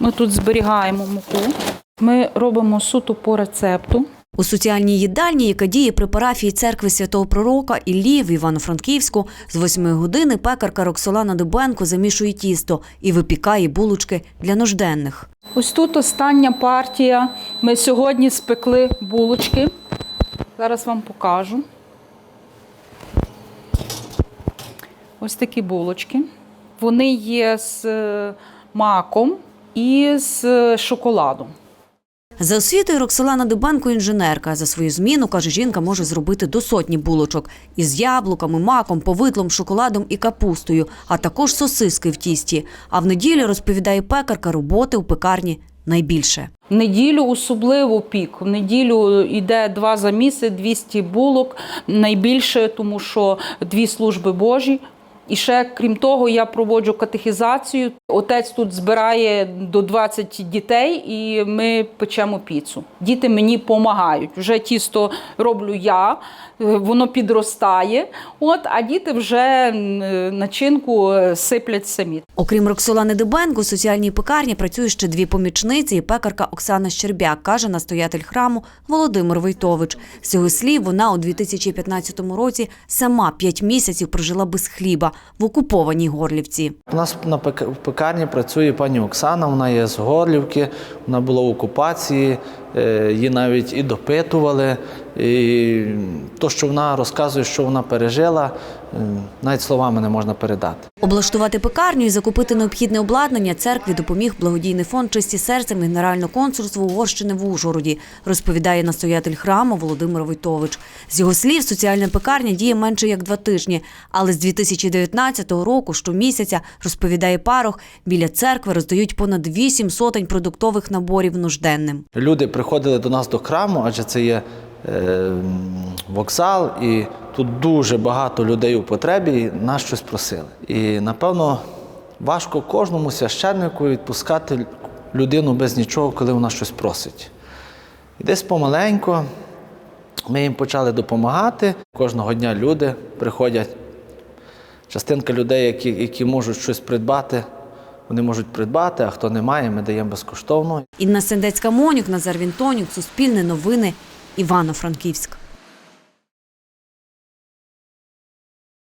Ми тут зберігаємо муку. Ми робимо суто по рецепту. У соціальній їдальні, яка діє при парафії церкви святого пророка Іллі в Івано-Франківську, з 8 години пекарка Роксолана Дубенко замішує тісто і випікає булочки для нужденних. Ось тут остання партія. Ми сьогодні спекли булочки. Зараз вам покажу. Ось такі булочки. Вони є з е, маком і з шоколадом. За освітою Роксолана Дубенко інженерка. За свою зміну, каже, жінка може зробити до сотні булочок із яблуками, маком, повидлом, шоколадом і капустою, а також сосиски в тісті. А в неділю, розповідає пекарка, роботи у пекарні найбільше. В неділю особливо пік. В неділю йде два за місяць, 200 булок. Найбільше, тому що дві служби Божі. І ще крім того, я проводжу катехізацію. Отець тут збирає до 20 дітей, і ми печемо піцу. Діти мені допомагають. Вже тісто роблю я, воно підростає. От, а діти вже начинку е, сиплять самі. Окрім Роксолани Дебенко, у соціальній пекарні працює ще дві помічниці і пекарка Оксана Щербяк, каже настоятель храму Володимир Войтович. З його слів, вона у 2015 році сама п'ять місяців прожила без хліба в окупованій Горлівці. У нас на пек- пекарні працює пані Оксана, вона є з Горлівки, вона була в окупації, е, її навіть і допитували. І то, що вона розказує, що вона пережила, е, навіть словами не можна передати. Облаштувати пекарню і закупити необхідне обладнання церкві допоміг благодійний фонд «Чисті серцем» Генерального консульства Угорщини в Ужгороді, розповідає настоятель храму Володимир Войтович. З його слів, соціальна пекарня діє менше як два тижні, але з 2019 року щомісяця, розповідає парох, біля церкви роздають понад вісім сотень продуктових наборів нужденним. Люди приходили до нас до храму, адже це є вокзал, і тут дуже багато людей у потребі, і нас щось просили. І напевно важко кожному священнику відпускати людину без нічого, коли вона щось просить. І десь помаленьку ми їм почали допомагати. Кожного дня люди приходять. Частинка людей, які, які можуть щось придбати, вони можуть придбати, а хто не має, ми даємо безкоштовно. Інна Сендецька Монюк, Назар Вінтонюк, Суспільне новини, Івано-Франківськ.